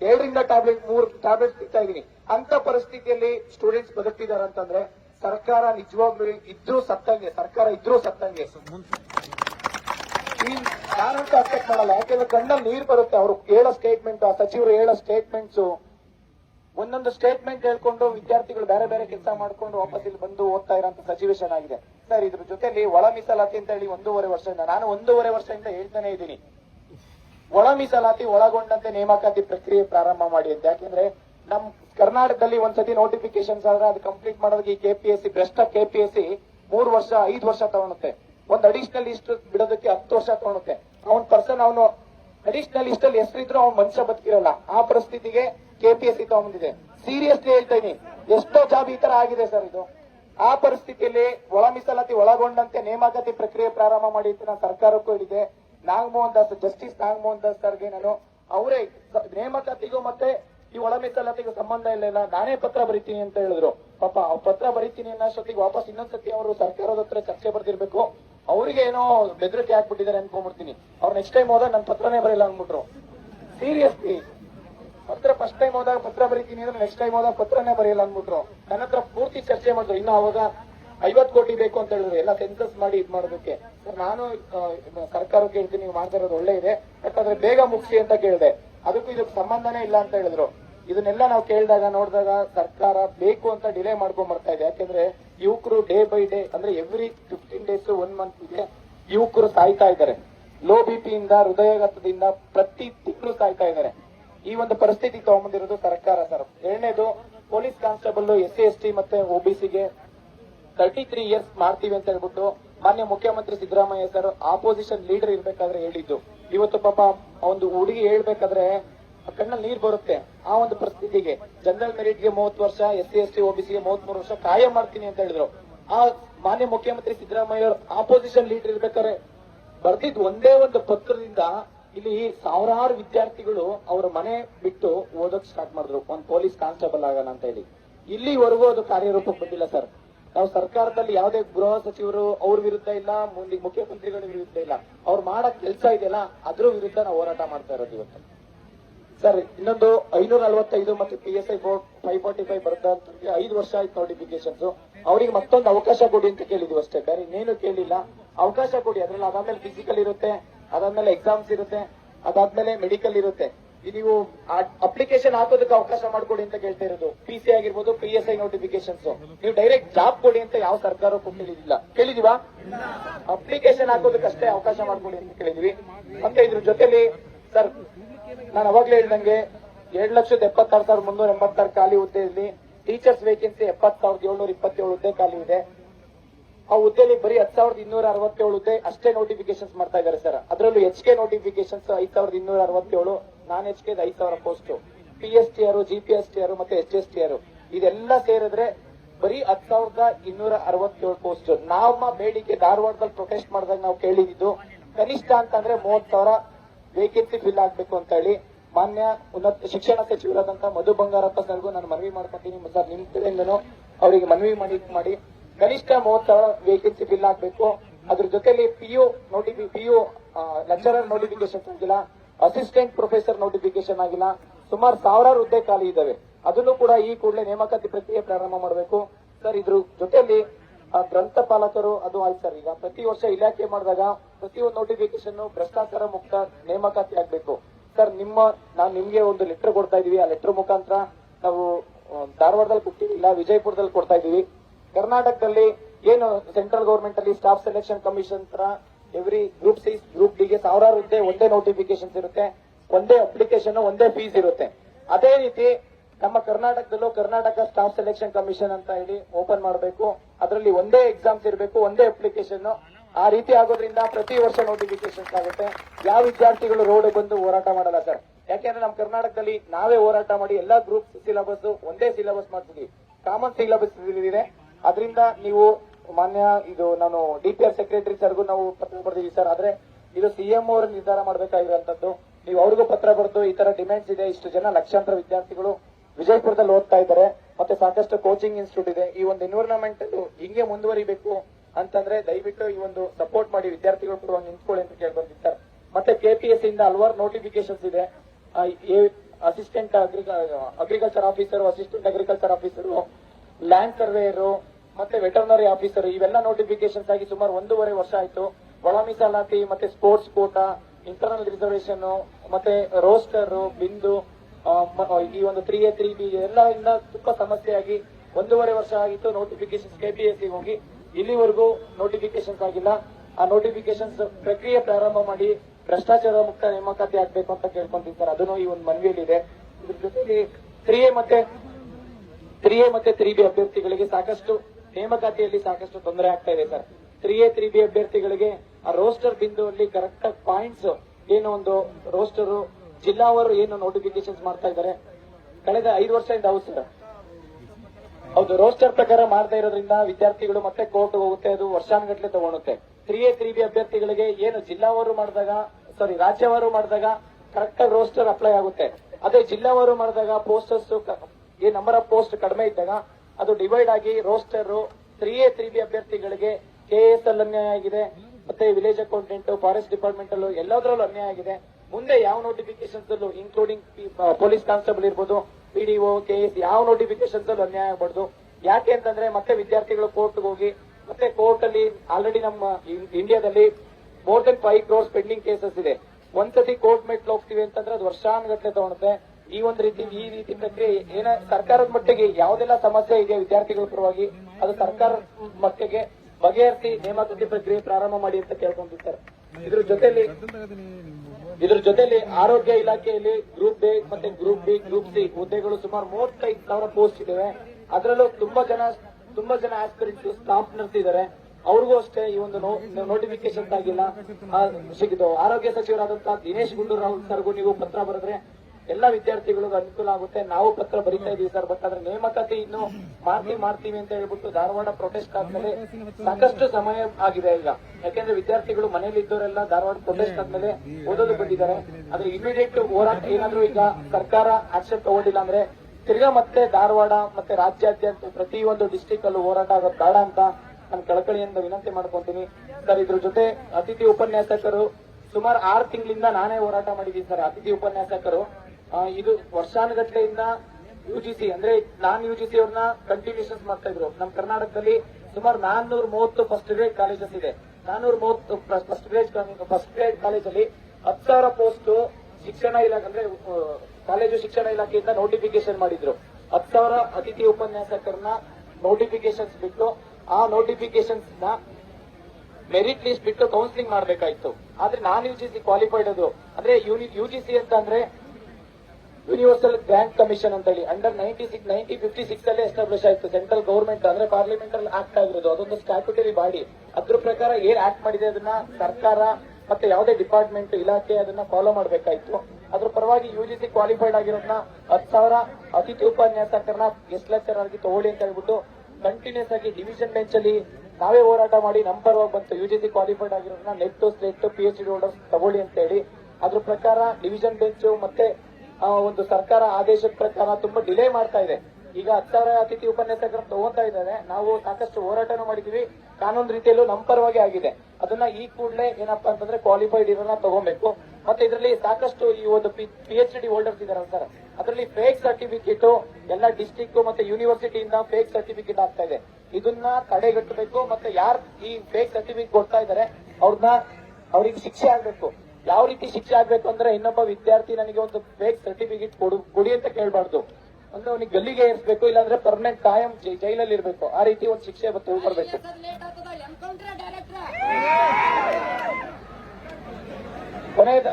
A: ಎರಡರಿಂದ ಟ್ಯಾಬ್ಲೆಟ್ ಮೂರು ಟ್ಯಾಬ್ಲೆಟ್ ಸಿಗ್ತಾ ಇದೀನಿ ಅಂತ ಪರಿಸ್ಥಿತಿಯಲ್ಲಿ ಸ್ಟೂಡೆಂಟ್ಸ್ ಬದುಕ್ತಿದಾರೆ ಅಂತಂದ್ರೆ ಸರ್ಕಾರ ನಿಜವಾಗ್ಲೂ ಇದ್ರೂ ಸತ್ತಂಗೆ, ಸರ್ಕಾರ ಇದ್ರೂ ಸತ್ತಂಗೆ. ನಾನಂತೂ ಅಕ್ಸೆಪ್ಟ್ ಮಾಡಲ್ಲ. ಯಾಕೆಂದ್ರೆ ಕಣ್ಣಲ್ಲಿ ನೀರು ಬರುತ್ತೆ. ಅವರು ಹೇಳೋ ಸ್ಟೇಟ್ಮೆಂಟ್ ಆ ಸಚಿವರು ಹೇಳೋ ಸ್ಟೇಟ್ಮೆಂಟ್ಸ್ ಒಂದೊಂದು ಸ್ಟೇಟ್ಮೆಂಟ್ ಹೇಳ್ಕೊಂಡು ವಿದ್ಯಾರ್ಥಿಗಳು ಬೇರೆ ಬೇರೆ ಕೆಲಸ ಮಾಡ್ಕೊಂಡು ವಾಪಸ್ ಇಲ್ಲಿ ಬಂದು ಓದ್ತಾ ಇರೋಂತ ಸಿಚುವೇಶನ್ ಆಗಿದೆ. ಸರ್, ಇದ್ರ ಜೊತೆಲಿ ಒಳ ಮೀಸಲಾತಿ ಅಂತ ಹೇಳಿ ಒಂದೂವರೆ ವರ್ಷದಿಂದ, ನಾನು ಒಂದೂವರೆ ವರ್ಷದಿಂದ ಹೇಳ್ತಾನೆ ಇದ್ದೀನಿ. ಒಳ ಮೀಸಲಾತಿ, ಒಳಗೊಂಡಂತೆ ನೇಮಕಾತಿ ಪ್ರಕ್ರಿಯೆ ಪ್ರಾರಂಭ ಮಾಡಿ ಅಂತ ಯಾಕೆಂದ್ರೆ ನಮ್ ಕರ್ನಾಟಕದಲ್ಲಿ ಒಂದ್ಸತಿ ನೋಟಿಫಿಕೇಶನ್ಸ್ ಆದ್ರೆ ಅದು ಕಂಪ್ಲೀಟ್ ಮಾಡೋದಕ್ಕೆ ಈ ಕೆಪಿಎಸ್ಸಿ ಭ್ರಷ್ಟ ಕೆಪಿಎಸ್ಸಿ ಮೂರು ವರ್ಷ, ಐದು ವರ್ಷ ತಗೊಳುತ್ತೆ. ಒಂದ್ ಅಡಿಷನಲ್ ಲಿಸ್ಟ್ ಬಿಡೋದಕ್ಕೆ ಹತ್ತು ವರ್ಷ ತಗೊಳುತ್ತೆ. ಅವನ್ ಪರ್ಸನ್ ಅವನು ಅಡಿಷನಲ್ ಲಿಸ್ಟ್ ಅಲ್ಲಿ ಹೆಸರಿದ್ರು ಅವ್ನ್ ಮನುಷ್ಯ ಬದುಕಿರಲ್ಲ. ಆ ಪರಿಸ್ಥಿತಿಗೆ ಕೆಪಿಎಸ್ಸಿ ತಗೊಂಡಿದೆ. ಸೀರಿಯಸ್ಲಿ ಹೇಳ್ತಾ ಇದೀನಿ. ಎಷ್ಟೋ ಜಾಬ್ ಈ ತರ ಆಗಿದೆ ಸರ್ ಇದು. ಆ ಪರಿಸ್ಥಿತಿಯಲ್ಲಿ ಒಳ ಮೀಸಲಾತಿ, ಒಳಗೊಂಡಂತೆ ನೇಮಕಾತಿ ಪ್ರಕ್ರಿಯೆ ಪ್ರಾರಂಭ ಮಾಡಿ ಅಂತ ನಾನು ಸರ್ಕಾರಕ್ಕೂ ಹೇಳಿದೆ ನಾಗಮೋಹನ್ ದಾಸ್ ಜಸ್ಟಿಸ್ ನಾಗಮೋಹನ್ ದಾಸ್ ಸರ್ಗೆ ನಾನು ಅವರೇ ನೇಮಕಾತಿಗೂ ಮತ್ತೆ ಈ ಒಳಮೀಸಲಾತಿಗೂ ಸಂಬಂಧ ಇಲ್ಲ ನಾನೇ ಪತ್ರ ಬರಿತೀನಿ ಅಂತ ಹೇಳಿದ್ರು. ಪಾಪ ಅವ್ರು ಪತ್ರ ಬರಿತೀನಿ ಅನ್ನೋಷ್ಟೊತ್ತಿಗೆ ವಾಪಸ್ ಇನ್ನೊಂದ್ಸತಿ ಅವರು ಸರ್ಕಾರದ ಹತ್ರ ಚರ್ಚೆ ಬರ್ದಿರ್ಬೇಕು. ಅವ್ರಿಗೆ ಏನೋ ಬೆದರಿಕೆ ಹಾಕ್ಬಿಟ್ಟಿದ್ದಾರೆ ಅನ್ಕೊಂಡ್ಬಿಡ್ತೀನಿ. ಅವ್ರು ನೆಕ್ಸ್ಟ್ ಟೈಮ್ ಹೋದಾಗ ನನ್ನ ಪತ್ರನೇ ಬರಲ್ಲ ಅಂದ್ಬಿಟ್ರು. ಸೀರಿಯಸ್ಲಿ ಪತ್ರ ಫಸ್ಟ್ ಟೈಮ್ ಹೋದಾಗ ಪತ್ರ ಬರೀತೀನಿ ಅಂದ್ರೆ ನೆಕ್ಸ್ಟ್ ಟೈಮ್ ಹೋದಾಗ ಪತ್ರನೇ ಬರೆಯಲ್ಲ ಅಂದ್ಬಿಟ್ರು. ನನ್ನ ಹತ್ರ ಪೂರ್ತಿ ಚರ್ಚೆ ಮಾಡಿದ್ರು. ಇನ್ನು ಅವಾಗ ಐವತ್ ಕೋಟಿ ಬೇಕು ಅಂತ ಹೇಳಿದ್ರು. ಎಲ್ಲ ಸೆನ್ಸಸ್ ಮಾಡಿ ಇದ್ ಮಾಡೋದಕ್ಕೆ. ಸರ್, ನಾನು ಸರ್ಕಾರಕ್ಕೆ ಹೇಳ್ತೀನಿ, ನೀವು ಮಾಡ್ತಾ ಇರೋದು ಒಳ್ಳೆ ಇದೆ. ಆದ್ರೆ ಬೇಗ ಮುಗಿಸಿ ಅಂತ ಕೇಳಿದೆ. ಅದಕ್ಕೂ ಇದಕ್ಕೆ ಸಂಬಂಧನೇ ಇಲ್ಲ ಅಂತ ಹೇಳಿದ್ರು. ಇದನ್ನೆಲ್ಲ ನಾವು ಕೇಳಿದಾಗ, ನೋಡಿದಾಗ ಸರ್ಕಾರ ಬೇಕು ಅಂತ ಡಿಲೇ ಮಾಡ್ಕೊಂಡ್ ಬರ್ತಾ ಇದೆ. ಯಾಕೆಂದ್ರೆ ಯುವಕರು ಡೇ ಬೈ ಡೇ ಅಂದ್ರೆ every fifteen days one month ಇದೆ ಯುವಕರು ಸಾಯ್ತಾ ಇದ್ದಾರೆ. ಲೋ ಬಿ ಪಿಯಿಂದ ಹೃದಯಘಾತದಿಂದ ಪ್ರತಿ ತಿಂಗಳು ಸಾಯ್ತಾ ಇದ್ದಾರೆ. ಈ ಒಂದು ಪರಿಸ್ಥಿತಿ ತಗೊಂಡಿರೋದು ಸರ್ಕಾರ ಸರ್. ಎರಡನೇದು, police constable S C S T ಮತ್ತೆ ಒಬಿಸಿಗೆ ತರ್ಟಿ ತ್ರೀ ಇಯರ್ಸ್ ಮಾಡ್ತೀವಿ ಅಂತ ಹೇಳ್ಬಿಟ್ಟು ಮಾನ್ಯ ಮುಖ್ಯಮಂತ್ರಿ ಸಿದ್ದರಾಮಯ್ಯ ಸರ್ ಆಪೋಸಿಷನ್ ಲೀಡರ್ ಇರ್ಬೇಕಾದ್ರೆ ಹೇಳಿದ್ದು. ಇವತ್ತು ಪಾಪ ಒಂದು ಹುಡುಗಿ ಹೇಳ್ಬೇಕಾದ್ರೆ ಕಣ್ಣಲ್ಲಿ ನೀರ್ ಬರುತ್ತೆ ಆ ಒಂದು ಪರಿಸ್ಥಿತಿಗೆ. ಜನರಲ್ ಮೆರಿಟ್ಗೆ ಮೂವತ್ತು ವರ್ಷ ಎಸ್ ಸಿ ಎಸ್ ಟಿ ಒಬಿಸಿಗೆ ಮೂವತ್ಮೂರು ವರ್ಷ ಕಾಯ ಮಾಡ್ತೀನಿ ಅಂತ ಹೇಳಿದ್ರು. ಆ ಮಾನ್ಯ ಮುಖ್ಯಮಂತ್ರಿ ಸಿದ್ದರಾಮಯ್ಯ ಅವರು ಆಪೋಸಿಷನ್ ಲೀಡರ್ ಇರ್ಬೇಕಾದ್ರೆ ಬರ್ತಿದ್ ಒಂದೇ ಒಂದು ಪತ್ರದಿಂದ ಇಲ್ಲಿ ಸಾವಿರಾರು ವಿದ್ಯಾರ್ಥಿಗಳು ಅವರ ಮನೆ ಬಿಟ್ಟು ಓದೋಕ್ ಸ್ಟಾರ್ಟ್ ಮಾಡಿದ್ರು. ಒಂದು ಪೊಲೀಸ್ ಕಾನ್ಸ್ಟೇಬಲ್ ಆಗೋಣ ಅಂತ ಹೇಳಿ. ಇಲ್ಲಿವರೆಗೂ ಅದು ಕಾರ್ಯರೂಪಕ್ಕೆ ಬಂದಿಲ್ಲ ಸರ್. ನಾವು ಸರ್ಕಾರದಲ್ಲಿ ಯಾವುದೇ ಗೃಹ ಸಚಿವರು ಅವ್ರ ವಿರುದ್ಧ ಇಲ್ಲ ಮುಂದೆ ಮುಖ್ಯಮಂತ್ರಿಗಳ ವಿರುದ್ಧ ಇಲ್ಲ. ಅವ್ರು ಮಾಡೋ ಕೆಲಸ ಇದೆಯಲ್ಲ, ಅದ್ರ ವಿರುದ್ಧ ನಾವು ಹೋರಾಟ ಮಾಡ್ತಾ ಇರೋದು ಇವತ್ತು. ಸರ್, ಇನ್ನೊಂದು ಐನೂರ ನಲವತ್ತೈದು ಮತ್ತು P S I board five forty five ಬರ್ತಾ ಐದು ವರ್ಷ ಆಯ್ತು ನೋಟಿಫಿಕೇಶನ್ಸ್ ಅವ್ರಿಗೆ ಮತ್ತೊಂದು ಅವಕಾಶ ಕೊಡಿ ಅಂತ ಕೇಳಿದ್ವಿ ಅಷ್ಟೇ. ಬೇರೆ ಇನ್ನೇನು ಕೇಳಿಲ್ಲ. ಅವಕಾಶ ಕೊಡಿ, ಅದ್ರಲ್ಲಿ ಅದಾದ್ಮೇಲೆ ಫಿಸಿಕಲ್ ಇರುತ್ತೆ, ಅದಾದ್ಮೇಲೆ ಎಕ್ಸಾಮ್ಸ್ ಇರುತ್ತೆ, ಅದಾದ್ಮೇಲೆ ಮೆಡಿಕಲ್ ಇರುತ್ತೆ. ನೀವು ಅಪ್ಲಿಕೇಶನ್ ಹಾಕೋದಕ್ಕೆ ಅವಕಾಶ ಮಾಡ್ಕೊಡಿ ಅಂತ ಕೇಳ್ತಾ ಇರೋದು. ಪಿ ಸಿ ಆಗಿರ್ಬೋದು ಪಿ ಎಸ್ ಐ ನೋಟಿಫಿಕೇಶನ್ಸ್ ನೀವು ಡೈರೆಕ್ಟ್ ಜಾಬ್ ಕೊಡಿ ಅಂತ ಯಾವ ಸರ್ಕಾರ ಕೊಟ್ಟಿಲ್ಲ ಕೇಳಿದೀವಾ? ಅಪ್ಲಿಕೇಶನ್ ಹಾಕೋದಕ್ಕಷ್ಟೇ ಅವಕಾಶ ಮಾಡ್ಕೊಡಿ ಅಂತ ಕೇಳಿದ್ವಿ. ಮತ್ತೆ ಇದ್ರ ಜೊತೆಲಿ, ಸರ್, ನಾನು ಅವಾಗ್ಲೇ ಹೇಳ್ದಂಗೆ ಎರಡ್ ಲಕ್ಷದ ಎಪ್ಪತ್ತಾರು ಸಾವಿರದ ಮುನ್ನೂರ ಎಂಬತ್ತಾರು ಖಾಲಿ ಹುದ್ದೆಯಲ್ಲಿ ಟೀಚರ್ಸ್ ವೇಕೆನ್ಸಿ ಎಪ್ಪತ್ ಸಾವಿರದ ಏಳ್ನೂರ ಇಪ್ಪತ್ತೇಳು ಹುದ್ದೆ ಖಾಲಿ ಇದೆ. ಆ ಹುದ್ದೆಯಲ್ಲಿ ಬರೀ ಹತ್ತು ಸಾವಿರದ ಇನ್ನೂರ ಅರವತ್ತೇಳು ಹುದ್ದೆ ಅಷ್ಟೇ ನೋಟಿಫಿಕೇಶನ್ಸ್ ಮಾಡ್ತಾ ಇದ್ದಾರೆ ಸರ್ ಅದರಲ್ಲೂ ಎಚ್ ಕೆ ನೋಟಿಫಿಕೇಶನ್ಸ್ ಐದ್ ಸಾವಿರದ ಇನ್ನೂರ ಅರವತ್ತೇಳು ನಾನ್ ಎಚ್ ಕೆ ಐದ್ ಸಾವಿರ post P S T R G P S T R ಮತ್ತೆ ಎಚ್ ಎಸ್ ಟಿ ಆರ್ ಇದೆಲ್ಲ ಸೇರಿದ್ರೆ ಬರೀ ಹತ್ ಸಾವಿರದ ಇನ್ನೂರ ಅರವತ್ತೇಳು ಪೋಸ್ಟ್ ನಮ್ಮ ಬೇಡಿಕೆ ಧಾರವಾಡದಲ್ಲಿ ಪ್ರೊಟೆಸ್ಟ್ ಮಾಡಿದಾಗ ನಾವು ಕೇಳಿದ್ದು ಕನಿಷ್ಠ ಅಂತಂದ್ರೆ ಮೂವತ್ ಸಾವಿರ ವೇಕೆನ್ಸಿ ಫಿಲ್ ಆಗ್ಬೇಕು ಅಂತ ಹೇಳಿ ಮಾನ್ಯ ಉನ್ನತ ಶಿಕ್ಷಣ ಸಚಿವರಾದಂತಹ ಮಧು ಬಂಗಾರಪ್ಪ ಸರ್ಗೂ ನಾನು ಮನವಿ ಮಾಡ್ಕೊತೀನಿ. ಸರ್ ನಿಮ್ ಕಡೆಯಿಂದನೂ ಅವರಿಗೆ ಮನವಿ ಮಾಡಿ ಮಾಡಿ. ಕನಿಷ್ಠ ಮೂವತ್ತು ಸಾವಿರ ವೇಕೆನ್ಸಿ ಬಿಲ್ ಆಗ್ಬೇಕು. ಅದ್ರ ಜೊತೆಲಿ ಪಿಯು ನೋಟಿಫಿ ಪಿಯು ಲೆಕ್ಚರರ್ ನೋಟಿಫಿಕೇಶನ್ ಆಗಿಲ್ಲ ಅಸಿಸ್ಟೆಂಟ್ ಪ್ರೊಫೆಸರ್ ನೋಟಿಫಿಕೇಶನ್ ಆಗಿಲ್ಲ, ಸುಮಾರು ಸಾವಿರಾರು ಹುದ್ದೆ ಖಾಲಿ ಇದಾವೆ. ಅದನ್ನು ಕೂಡ ಈ ಕೂಡಲೇ ನೇಮಕಾತಿ ಪ್ರಕ್ರಿಯೆ ಪ್ರಾರಂಭ ಮಾಡಬೇಕು. ಸರ್ ಇದ್ರ ಜೊತೆಯಲ್ಲಿ ಗ್ರಂಥಪಾಲಕರು, ಅದು ಆಯ್ತು ಸರ್ ಈಗ ಪ್ರತಿ ವರ್ಷ ಇಲಾಖೆ ಮಾಡಿದಾಗ ಪ್ರತಿಯೊಂದು ನೋಟಿಫಿಕೇಶನ್ ಭ್ರಷ್ಟಾಚಾರ ಮುಕ್ತ ನೇಮಕಾತಿ ಆಗ್ಬೇಕು. ಸರ್ ನಿಮ್ಮ ನಾವು ನಿಮ್ಗೆ ಒಂದು ಲೆಟರ್ ಕೊಡ್ತಾ ಇದೀವಿ. ಆ ಲೆಟರ್ ಮುಖಾಂತರ ನಾವು ಧಾರವಾಡದಲ್ಲಿ ಕೊಡ್ತೀವಿ, ಇಲ್ಲ ವಿಜಯಪುರದಲ್ಲಿ ಕೊಡ್ತಾ ಇದೀವಿ. ಕರ್ನಾಟಕದಲ್ಲಿ ಏನು ಸೆಂಟ್ರಲ್ ಗವರ್ಮೆಂಟ್ ಅಲ್ಲಿ ಸ್ಟಾಫ್ ಸೆಲೆಕ್ಷನ್ ಕಮಿಷನ್ ತರ ಎವ್ರಿ ಗ್ರೂಪ್ ಸಿ ಗ್ರೂಪ್ ಡಿಗೆ ಸಾವಿರಾರು ಹುದ್ದೆ ಒಂದೇ ನೋಟಿಫಿಕೇಶನ್ಸ್ ಇರುತ್ತೆ, ಒಂದೇ ಅಪ್ಲಿಕೇಶನ್ ಒಂದೇ ಫೀಸ್ ಇರುತ್ತೆ. ಅದೇ ರೀತಿ ನಮ್ಮ ಕರ್ನಾಟಕದಲ್ಲೂ ಕರ್ನಾಟಕ ಸ್ಟಾಫ್ ಸೆಲೆಕ್ಷನ್ ಕಮಿಷನ್ ಅಂತ ಹೇಳಿ ಓಪನ್ ಮಾಡಬೇಕು. ಅದರಲ್ಲಿ ಒಂದೇ ಎಕ್ಸಾಮ್ಸ್ ಇರಬೇಕು, ಒಂದೇ ಅಪ್ಲಿಕೇಶನ್ ಆ ರೀತಿ ಆಗೋದ್ರಿಂದ ಪ್ರತಿ ವರ್ಷ ನೋಟಿಫಿಕೇಶನ್ಸ್ ಆಗುತ್ತೆ. ಯಾವ ವಿದ್ಯಾರ್ಥಿಗಳು ರೋಡ್ ಬಂದು ಹೋರಾಟ ಮಾಡಲ್ಲ ಸರ್ ಯಾಕೆಂದ್ರೆ ನಮ್ಮ ಕರ್ನಾಟಕದಲ್ಲಿ ನಾವೇ ಹೋರಾಟ ಮಾಡಿ ಎಲ್ಲಾ ಗ್ರೂಪ್ ಸಿಲೆಬಸ್ ಒಂದೇ ಸಿಲೆಬಸ್ ಮಾಡ್ತೀವಿ. ಕಾಮನ್ ಸಿಲೆಬಸ್ ಇದೆ. ಅದರಿಂದ ನೀವು ಮಾನ್ಯ ಇದು ನಾನು ಡಿ ಪಿ ಆರ್ ಸೆಕ್ರೆಟರಿ ಸರ್ಗೂ ನಾವು ಪತ್ರ ಬರ್ತೀವಿ ಸರ್. ಆದ್ರೆ ಇದು ಸಿಎಂ ಅವರು ನಿರ್ಧಾರ ಮಾಡಬೇಕಾಗಿರುವಂತದ್ದು ನೀವು ಅವ್ರಿಗೂ ಪತ್ರ ಬರೆದು ಈ ತರ ಡಿಮ್ಯಾಂಡ್ಸ್ ಇದೆ, ಇಷ್ಟು ಜನ ಲಕ್ಷಾಂತರ ವಿದ್ಯಾರ್ಥಿಗಳು ವಿಜಯಪುರದಲ್ಲಿ ಓದ್ತಾ ಇದ್ದಾರೆ. ಮತ್ತೆ ಸಾಕಷ್ಟು ಕೋಚಿಂಗ್ ಇನ್ಸ್ಟಿಟ್ಯೂಟ್ ಇದೆ. ಈ ಒಂದು ಎನ್ವಿರಾನ್ಮೆಂಟ್ ಹಿಂಗೆ ಮುಂದುವರಿಬೇಕು ಅಂತಂದ್ರೆ ದಯವಿಟ್ಟು ಈ ಒಂದು ಸಪೋರ್ಟ್ ಮಾಡಿ ವಿದ್ಯಾರ್ಥಿಗಳು ಕೂಡ ನಿಂತ್ಕೊಳ್ಳಿ ಅಂತ ಕೇಳ್ಬಂದಿತ್ತು ಸರ್. ಮತ್ತೆ ಕೆಪಿಎಸ್ ಇಂದ ಹಲವಾರು ನೋಟಿಫಿಕೇಶನ್ಸ್ ಇದೆ. Assistant agriculture officer assistant agriculture officer land surveyor ಮತ್ತೆ ವೆಟರ್ನರಿ ಆಫೀಸರ್ ಇವೆಲ್ಲ ನೋಟಿಫಿಕೇಶನ್ಸ್ ಆಗಿ ಸುಮಾರು ಒಂದೂವರೆ ವರ್ಷ ಆಯ್ತು. ಒಳ ಮೀಸಲಾತಿ, ಮತ್ತೆ ಸ್ಪೋರ್ಟ್ಸ್ ಕೋಟಾ ಇಂಟರ್ನಲ್ ರಿಸರ್ವೇಶನ್ ಮತ್ತೆ ರೋಸ್ಟರ್ ಬಿಂದು ಈ ಒಂದು ತ್ರೀ ಎ ತ್ರೀ ಬಿ ಎಲ್ಲ ಇಂದ ತುಂಬಾ ಸಮಸ್ಯೆಯಾಗಿ ಒಂದೂವರೆ ವರ್ಷ ಆಗಿತ್ತು ನೋಟಿಫಿಕೇಶನ್ ಕೆಪಿಎಸ್ ಹೋಗಿ. ಇಲ್ಲಿವರೆಗೂ ನೋಟಿಫಿಕೇಶನ್ಸ್ ಆಗಿಲ್ಲ. ಆ ನೋಟಿಫಿಕೇಶನ್ಸ್ ಪ್ರಕ್ರಿಯೆ ಪ್ರಾರಂಭ ಮಾಡಿ ಭ್ರಷ್ಟಾಚಾರ ಮುಕ್ತ ನೇಮಕಾತಿ ಆಗ್ಬೇಕು ಅಂತ ಕೇಳ್ಕೊಂತಿದ್ದಾರೆ ಅದನ್ನು ಈ ಒಂದು ಮನವಿಯಲ್ಲಿದೆ. ಇದ್ರ ಜೊತೆಗೆ ತ್ರೀ ಎ ಮತ್ತೆ ತ್ರೀ ಎ ಮತ್ತೆ ತ್ರೀ ಬಿ ಅಭ್ಯರ್ಥಿಗಳಿಗೆ ಸಾಕಷ್ಟು ನೇಮಕಾತಿಯಲ್ಲಿ ಸಾಕಷ್ಟು ತೊಂದರೆ ಆಗ್ತಾ ಇದೆ sir. Three A three B ಅಭ್ಯರ್ಥಿಗಳಿಗೆ ಆ ರೋಸ್ಟರ್ ಬಿಂದುವಲ್ಲಿ ಕರೆಕ್ಟ್ ಪಾಯಿಂಟ್ಸ್ ಏನು ಒಂದು ರೋಸ್ಟರ್ ಜಿಲ್ಲಾವರು ಏನು ನೋಟಿಫಿಕೇಶನ್ಸ್ ಮಾಡ್ತಾ ಇದ್ದಾರೆ? ಕಳೆದ ಐದು ವರ್ಷದಿಂದ ಹೌದು ಸರ್. ಹೌದು ರೋಸ್ಟರ್ ಪ್ರಕಾರ ಮಾಡ್ತಾ ಇರೋದ್ರಿಂದ ವಿದ್ಯಾರ್ಥಿಗಳು ಮತ್ತೆ ಕೋರ್ಟ್ ಹೋಗುತ್ತೆ, ಅದು ವರ್ಷಾನುಗಟ್ಲೆ ತಗೊಳುತ್ತೆ. ತ್ರೀ ಎ ತ್ರೀ ಬಿ ಅಭ್ಯರ್ಥಿಗಳಿಗೆ ಏನು ಜಿಲ್ಲಾವರು ಮಾಡಿದಾಗ ಸಾರಿ ರಾಜ್ಯವಾರು ಮಾಡಿದಾಗ ಕರೆಕ್ಟ್ ರೋಸ್ಟರ್ ಅಪ್ಲೈ ಆಗುತ್ತೆ. ಅದೇ ಜಿಲ್ಲಾವಾರು ಮಾಡಿದಾಗ ಪೋಸ್ಟರ್ಸ್ ಈ ನಂಬರ್ ಆಫ್ ಪೋಸ್ಟ್ ಕಡಿಮೆ ಇದ್ದಾಗ ಅದು ಡಿವೈಡ್ ಆಗಿ roster three A three B ಅಭ್ಯರ್ಥಿಗಳಿಗೆ ಕೆ ಎಸ್ ಅಲ್ಲಿ ಅನ್ಯಾಯ ಆಗಿದೆ. ಮತ್ತೆ ವಿಲೇಜ್ ಅಕೌಂಟೆಂಟ್ ಫಾರೆಸ್ಟ್ ಡಿಪಾರ್ಟ್ಮೆಂಟ್ ಅಲ್ಲೂ ಎಲ್ಲದರಲ್ಲೂ ಅನ್ಯಾಯ ಆಗಿದೆ. ಮುಂದೆ ಯಾವ ನೋಟಿಫಿಕೇಶನ್ಸ್ ಅಲ್ಲೂ ಇನ್ಕ್ಲೂಡಿಂಗ್ ಪೊಲೀಸ್ ಕಾನ್ಸ್ಟೇಬಲ್ ಇರ್ಬೋದು ಪಿಡಿಒ ಕೆಎಸ್ ಯಾವ ನೋಟಿಫಿಕೇಶನ್ಸ್ ಅಲ್ಲೂ ಅನ್ಯಾಯ ಆಗಬಾರ್ದು. ಯಾಕೆ ಅಂತಂದ್ರೆ ಮತ್ತೆ ವಿದ್ಯಾರ್ಥಿಗಳು ಕೋರ್ಟ್ಗೆ ಹೋಗಿ, ಮತ್ತೆ ಕೋರ್ಟ್ ಅಲ್ಲಿ ಆಲ್ರೆಡಿ ನಮ್ಮ ಇಂಡಿಯಾದಲ್ಲಿ more than five crores pending cases ಇದೆ. ಒಂದ್ಸತಿ ಕೋರ್ಟ್ ಮೆಟ್ಲು ಹೋಗ್ತೀವಿ ಅಂತಂದ್ರೆ ಅದು ವರ್ಷಾನುಗಟ್ಲೆ ತಗೊಳುತ್ತೆ. ಈ ಒಂದು ರೀತಿ, ಈ ರೀತಿ ಪ್ರಕ್ರಿಯೆ ಏನ, ಸರ್ಕಾರದ ಮಟ್ಟಿಗೆ ಯಾವುದೆಲ್ಲ ಸಮಸ್ಯೆ ಇದೆ ವಿದ್ಯಾರ್ಥಿಗಳ ಪರವಾಗಿ, ಅದು ಸರ್ಕಾರ ಮಟ್ಟಿಗೆ ಬಗೆಹರಿಸಿ ನೇಮಕಾತಿ ಪ್ರಕ್ರಿಯೆ ಪ್ರಾರಂಭ ಮಾಡಿ ಅಂತ ಕೇಳ್ಕೊಂಡಿರ್ತಾರೆ. ಇದ್ರ ಜೊತೆಲಿ ಇದ್ರ ಜೊತೆಲಿ ಆರೋಗ್ಯ ಇಲಾಖೆಯಲ್ಲಿ ಗ್ರೂಪ್ ಎ ಮತ್ತೆ ಗ್ರೂಪ್ ಬಿ ಗ್ರೂಪ್ ಸಿ ಹುದ್ದೆಗಳು ಸುಮಾರು ಮೂವತ್ತೈದು ಸಾವಿರ ಪೋಸ್ಟ್ ಇದಾವೆ. ಅದರಲ್ಲೂ ತುಂಬಾ ಜನ ತುಂಬಾ ಜನ ಆಸ್ಪಿರೆಂಟ್ಸ್ ಸ್ಟಾಫ್ ನರ್ಸ್ ಇದಾರೆ. ಅವ್ರಿಗೂ ಅಷ್ಟೇ ಈ ಒಂದು ನೋಟಿಫಿಕೇಶನ್ ಆಗಿಲ್ಲ. ಸಿಗಿದ್ದು ಆರೋಗ್ಯ ಸಚಿವರಾದಂತಹ ದಿನೇಶ್ ಗುಂಡೂರಾವ್ ಸರ್ಗೂ ನೀವು ಪತ್ರ ಬರೆದ್ರೆ ಎಲ್ಲಾ ವಿದ್ಯಾರ್ಥಿಗಳಿಗೂ ಅನುಕೂಲ ಆಗುತ್ತೆ. ನಾವು ಪತ್ರ ಬರೀತಾ ಇದೀವಿ ಸರ್ ಬಟ್ ಅದ್ರ ನೇಮಕಾತಿ ಇನ್ನು ಮಾಡ್ತೀವಿ ಮಾಡ್ತೀವಿ ಅಂತ ಹೇಳ್ಬಿಟ್ಟು ಧಾರವಾಡ ಪ್ರೊಟೆಸ್ಟ್ ಆದ್ಮೇಲೆ ಸಾಕಷ್ಟು ಸಮಯ ಆಗಿದೆ ಈಗ. ಯಾಕೆಂದ್ರೆ ವಿದ್ಯಾರ್ಥಿಗಳು ಮನೇಲಿ ಇದ್ದವರೆಲ್ಲ ಧಾರವಾಡ ಪ್ರೊಟೆಸ್ಟ್ ಆದ್ಮೇಲೆ ಓದೋದು ಬಂದಿದ್ದಾರೆ. ಆದ್ರೆ ಇಮಿಡಿಯೇಟ್ ಹೋರಾಟ ಏನಾದ್ರೂ ಈಗ ಸರ್ಕಾರ ಆಕ್ಷನ್ ತಗೊಂಡಿಲ್ಲ ಅಂದ್ರೆ ತಿರ್ಗಾ ಮತ್ತೆ ಧಾರವಾಡ ಮತ್ತೆ ರಾಜ್ಯಾದ್ಯಂತ ಪ್ರತಿಯೊಂದು ಡಿಸ್ಟಿಕ್ ಅಲ್ಲೂ ಹೋರಾಟ ಆಗೋದು ಬೇಡ ಅಂತ ನಾನು ಕಳಕಳಿಯಿಂದ ವಿನಂತಿ ಮಾಡ್ಕೊಂತೀನಿ. ಸರ್, ಇದ್ರ ಜೊತೆ ಅತಿಥಿ ಉಪನ್ಯಾಸಕರು ಸುಮಾರು ಆರು ತಿಂಗಳಿಂದ ನಾನೇ ಹೋರಾಟ ಮಾಡಿದ್ದೀನಿ ಸರ್. ಅತಿಥಿ ಉಪನ್ಯಾಸಕರು ಇದು ವರ್ಷಾನುಗಟ್ಲೆಯಿಂದ ಯುಜಿಸಿ, ಅಂದ್ರೆ ನಾನ್ ಯುಜಿಸಿ ಅವ್ರನ್ನ ಕಂಟಿನ್ಯೂಷನ್ಸ್ ಮಾಡ್ತಾ ಇದ್ರು. ನಮ್ಮ ಕರ್ನಾಟಕದಲ್ಲಿ ಸುಮಾರು ನಾನ್ನೂರ ಮೂವತ್ತು ಫಸ್ಟ್ ಗ್ರೇಡ್ ಕಾಲೇಜಸ್ ಇದೆ. ನಾನ್ನೂರ ಮೂವತ್ತು ಫಸ್ಟ್ ಗ್ರೇಡ್ ಫಸ್ಟ್ ಗ್ರೇಡ್ ಕಾಲೇಜಲ್ಲಿ ಹತ್ತು ಸಾವಿರ ಪೋಸ್ಟ್ ಶಿಕ್ಷಣ ಇಲಾಖೆ, ಅಂದ್ರೆ ಕಾಲೇಜು ಶಿಕ್ಷಣ ಇಲಾಖೆಯಿಂದ ನೋಟಿಫಿಕೇಶನ್ ಮಾಡಿದ್ರು. ಹತ್ತು ಸಾವಿರ ಅತಿಥಿ ಉಪನ್ಯಾಸಕರನ್ನ ನೋಟಿಫಿಕೇಶನ್ಸ್ ಬಿಟ್ಟು, ಆ ನೋಟಿಫಿಕೇಶನ್ಸ್ನ ಮೆರಿಟ್ ಲಿಸ್ಟ್ ಬಿಟ್ಟು ಕೌನ್ಸಿಲಿಂಗ್ ಮಾಡಬೇಕಾಯ್ತು. ಆದ್ರೆ ನಾನ್ ಯುಜಿಸಿ ಕ್ವಾಲಿಫೈಡ್ ಅದು ಅಂದ್ರೆ ಯುಜಿಸಿ ಅಂತ ಅಂದ್ರೆ ಯೂನಿವರ್ಸಲ್ ಗ್ರಾಂಟ್ ಕಮಿಷನ್ ಅಂತ ಹೇಳಿ under ninety six ninety fifty six ಅಲ್ಲಿ ಎಸ್ಟಾಬ್ಲಿಷ್ ಆಯಿತು. ಸೆಂಟ್ರಲ್ ಗೌರ್ಮೆಂಟ್ ಅಂದ್ರೆ ಪಾರ್ಲಿಮೆಂಟಲ್ ಆಕ್ಟ್ ಆಗಿರೋದು. ಅದೊಂದು ಸ್ಟ್ಯಾಟ್ಯೂಟರಿ ಬಾಡಿ ಅದ್ರ ಪ್ರಕಾರ ಏನ್ ಆಕ್ಟ್ ಮಾಡಿದೆ ಅದನ್ನ ಸರ್ಕಾರ ಮತ್ತೆ ಯಾವುದೇ ಡಿಪಾರ್ಟ್ಮೆಂಟ್ ಇಲಾಖೆ ಅದನ್ನ ಫಾಲೋ ಮಾಡಬೇಕಾಯ್ತು. ಅದ್ರ ಪರವಾಗಿ ಯು ಜಿ ಸಿ ಕ್ವಾಲಿಫೈಡ್ ಆಗಿರೋದನ್ನ ಹತ್ತು ಸಾವಿರ ಅತಿಥಿ ಉಪನ್ಯಾಸಕರನ್ನ ಗೆಸ್ಟ್ ಲೆಕ್ಚರ್ ಆಗಿ ತಗೊಳ್ಳಿ ಅಂತ ಹೇಳ್ಬಿಟ್ಟು ಕಂಟಿನ್ಯೂಸ್ ಆಗಿ ಡಿವಿಷನ್ ಬೆಂಚ್ ಅಲ್ಲಿ ನಾವೇ ಹೋರಾಟ ಮಾಡಿ ನಮ್ಮ ಪರವಾಗಿ ಬಂತು. U G C qualified ಆಗಿರೋದನ್ನ NET SLET P H D holders ತಗೊಳ್ಳಿ ಅಂತ ಹೇಳಿ. ಅದ್ರ ಪ್ರಕಾರ ಡಿವಿಷನ್ ಬೆಂಚ್ ಮತ್ತೆ ಒಂದು ಸರ್ಕಾರ ಆದೇಶದ ಪ್ರಕಾರ ತುಂಬಾ ಡಿಲೇ ಮಾಡ್ತಾ ಇದೆ. ಈಗ ಹತ್ತಾರ ಅತಿಥಿ ಉಪನ್ಯಾಸಕರು ತಗೋತಾ ಇದ್ದಾರೆ. ನಾವು ಸಾಕಷ್ಟು ಹೋರಾಟನೂ ಮಾಡಿದೀವಿ ಕಾನೂನು ರೀತಿಯಲ್ಲೂ ನಮ್ಮ ಪರವಾಗಿ ಆಗಿದೆ. ಅದನ್ನ ಈ ಕೂಡಲೇ ಏನಪ್ಪಾ ಅಂತಂದ್ರೆ ಕ್ವಾಲಿಫೈಡ್ ಇರೋನ ತಗೋಬೇಕು. ಮತ್ತೆ ಇದರಲ್ಲಿ ಸಾಕಷ್ಟು ಈ ಒಂದು ಪಿ ಎಚ್ ಡಿ ಹೋಲ್ಡರ್ಸ್ ಇದಾರಲ್ಲ ಸರ್ ಅದರಲ್ಲಿ ಫೇಕ್ ಸರ್ಟಿಫಿಕೇಟ್ ಎಲ್ಲ ಡಿಸ್ಟಿಕ್ ಮತ್ತೆ ಯೂನಿವರ್ಸಿಟಿಯಿಂದ ಫೇಕ್ ಸರ್ಟಿಫಿಕೇಟ್ ಆಗ್ತಾ ಇದೆ. ಇದನ್ನ ತಡೆಗಟ್ಟಬೇಕು. ಮತ್ತೆ ಯಾರು ಈ ಫೇಕ್ ಸರ್ಟಿಫಿಕೇಟ್ ಕೊಡ್ತಾ ಇದ್ದಾರೆ, ಅವ್ರನ್ನ ಅವ್ರಿಗೆ ಶಿಕ್ಷೆ ಆಗ್ಬೇಕು. ಯಾವ ರೀತಿ ಶಿಕ್ಷೆ ಆಗ್ಬೇಕು ಅಂದ್ರೆ ಇನ್ನೊಬ್ಬ ವಿದ್ಯಾರ್ಥಿ ನನಗೆ ಒಂದು ಫೇಕ್ ಸರ್ಟಿಫಿಕೇಟ್ ಕೊಡು ಕೊಡಿ ಅಂತ ಕೇಳಬಾರ್ದು. ಅಂದ್ರೆ ಅವನಿಗೆ ಗಲ್ಲಿಗೆ ಏರಿಸಬೇಕು ಇಲ್ಲಾಂದ್ರೆ ಪರ್ಮನೆಂಟ್ ಕಾಯಂ ಜೈಲಲ್ಲಿ ಇರಬೇಕು. ಆ ರೀತಿ ಒಂದು ಶಿಕ್ಷೆ ಬರ್ಬೇಕು ಕೊನೆಯದ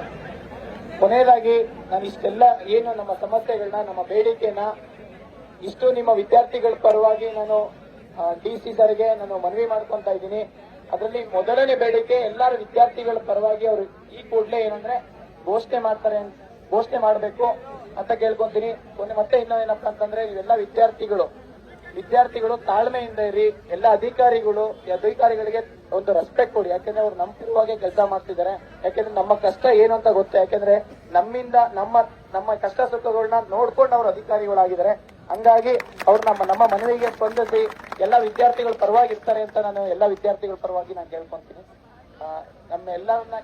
A: ಕೊನೆಯದಾಗಿ ನಾನು ಇಷ್ಟೆಲ್ಲ ಏನು ನಮ್ಮ ಸಮಸ್ಯೆಗಳನ್ನ ನಮ್ಮ ಬೇಡಿಕೆನ ಇಷ್ಟು ನಿಮ್ಮ ವಿದ್ಯಾರ್ಥಿಗಳ ಪರವಾಗಿ ನಾನು ಡಿ ಸಿ ಸರ್ಗೆ ನಾನು ಮನವಿ ಮಾಡ್ಕೊಂತ ಇದ್ದೀನಿ. ಅದರಲ್ಲಿ ಮೊದಲನೇ ಬೇಡಿಕೆ ಎಲ್ಲರ ವಿದ್ಯಾರ್ಥಿಗಳ ಪರವಾಗಿ ಅವರು ಈ ಕೂಡಲೇ ಏನಂದ್ರೆ ಘೋಷಣೆ ಮಾಡ್ತಾರೆ ಘೋಷಣೆ ಮಾಡಬೇಕು ಅಂತ ಕೇಳ್ಕೊಂತೀನಿ. ಕೊನೆ ಮತ್ತೆ ಇನ್ನೂ ಅಂತಂದ್ರೆ ಇವೆಲ್ಲ ವಿದ್ಯಾರ್ಥಿಗಳು. ವಿದ್ಯಾರ್ಥಿಗಳು ತಾಳ್ಮೆಯಿಂದ ಇರಿ, ಎಲ್ಲ ಅಧಿಕಾರಿಗಳು ಅಧಿಕಾರಿಗಳಿಗೆ ಒಂದು ರೆಸ್ಪೆಕ್ಟ್ ಕೊಡಿ. ಯಾಕಂದ್ರೆ ಅವ್ರು ನಂಬಿರುವಾಗೆ ಕೆಲಸ ಮಾಡ್ತಿದ್ದಾರೆ. ಯಾಕಂದ್ರೆ ನಮ್ಮ ಕಷ್ಟ ಏನು ಅಂತ ಗೊತ್ತೆ. ಯಾಕಂದ್ರೆ ನಮ್ಮಿಂದ ನಮ್ಮ ನಮ್ಮ ಕಷ್ಟ ಸುಖಗಳನ್ನ ನೋಡ್ಕೊಂಡು ಅವ್ರು ಅಧಿಕಾರಿಗಳಾಗಿದ್ದಾರೆ. ಹಂಗಾಗಿ ಅವ್ರು ನಮ್ಮ ನಮ್ಮ ಮನವಿಗೆ ಸ್ಪಂದಿಸಿ ಎಲ್ಲ ವಿದ್ಯಾರ್ಥಿಗಳ ಪರವಾಗಿ ಇರ್ತಾರೆ ಅಂತ ನಾನು ಎಲ್ಲ ವಿದ್ಯಾರ್ಥಿಗಳ ಪರವಾಗಿ ನಾನು ಕೇಳ್ಕೊಂತೀನಿ. ನಮ್ಮ ಎಲ್ಲರನ್ನ